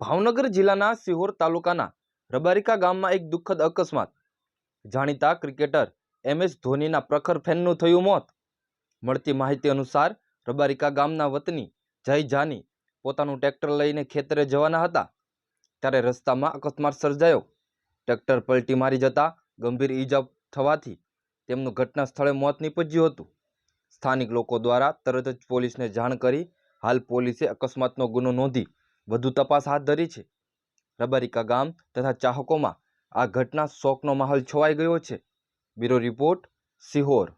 ભાવનગર જિલ્લાના સિહોર તાલુકાના રબારિકા ગામમાં એક દુઃખદ અકસ્માત. જાણીતા ક્રિકેટર એમ. એસ. ધોનીના પ્રખર ફેનનું થયું મોત. મળતી માહિતી અનુસાર રબારિકા ગામના વતની જય જાની પોતાનું ટ્રેક્ટર લઈને ખેતરે જવાના હતા. ત્યારે રસ્તામાં અકસ્માત સર્જાયો. ટ્રેક્ટર પલટી મારી જતા ગંભીર ઈજા થવાથી તેમનું ઘટના સ્થળે મોત નીપજ્યું હતું. સ્થાનિક લોકો દ્વારા તરત જ પોલીસને જાણ કરી હાલ પોલીસે અકસ્માતનો ગુનો નોંધી વધુ તપાસ હાથ ધરી છે. રબારિકા ગામ તથા ચાહકોમાં આ ઘટના શોકનો માહોલ છવાઈ ગયો છે. Bureau report Sihor.